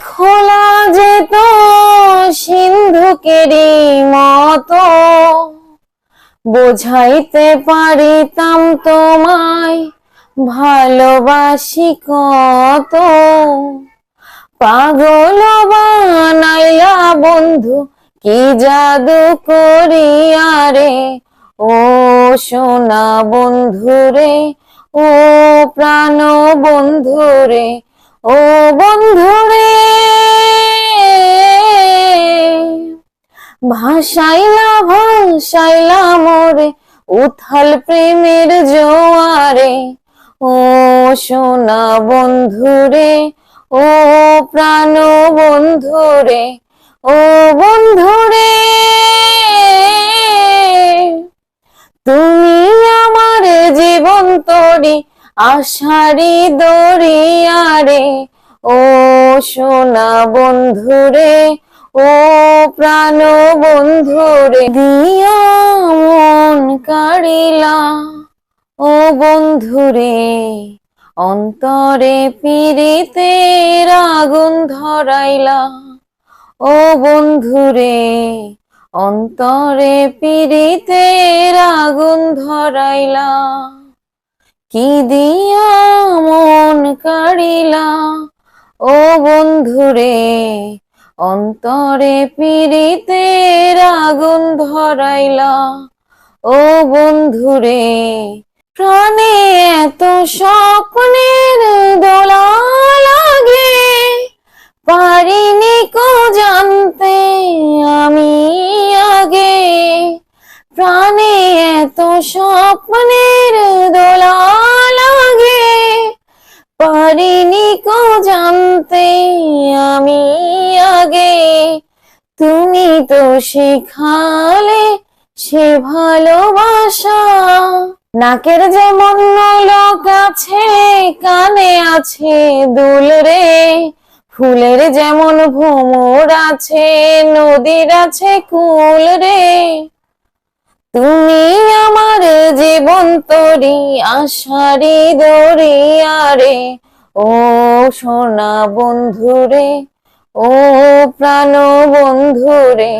খোলা যেত সিন্ধুকেরই মতো, বোঝাইতে পারিতাম তোমায় ভালোবাসি কত। পাগল বানাইলা বন্ধু, কি জাদু করিয়া রে? ও সোনা বন্ধু রে, ও প্রাণ বন্ধু রে ও বন্ধু রে ভাসাইলা ভাসাইলা মোরে, উথাল প্রেমের জোয়ারে। ও সোনা বন্ধু রে ও প্রাণ বন্ধু রে ও বন্ধু রে তুমি আমার জীবন তরি আশারি দরিয়ারে, ও সোনা বন্ধু রে ও প্রাণ বন্ধু রে দিয়া মন কাড়িলা। ও বন্ধুরে, অন্তরে পিড়িতে আগুন ধরাইলা। ও বন্ধুরে, অন্তরে পিড়িতে আগুন ধরাইলা। কি দিয়া মন কাড়িলা? ও বন্ধুরে, অন্তরে পিড়িতে আগুন ধরাইলা। ও বন্ধুরে, প্রাণে এত স্বপ্নের দোলা লাগে। পারিনি কো জানতে প্রাণে এত স্বপ্নের দোলা লাগে। পারিনি কো জানতে আমি আগে। তুমি তো শেখালে সে ভালোবাসা। নাকের যেমন নলক আছে, কানে আছে দুল রে। ফুলের যেমন ভ্রমর আছে, নদীর আছে কুল রে। তুমি আমার জীবন তরি আশারি দরিয়ারে ও সোনা বন্ধুরে ও প্রাণ বন্ধুরে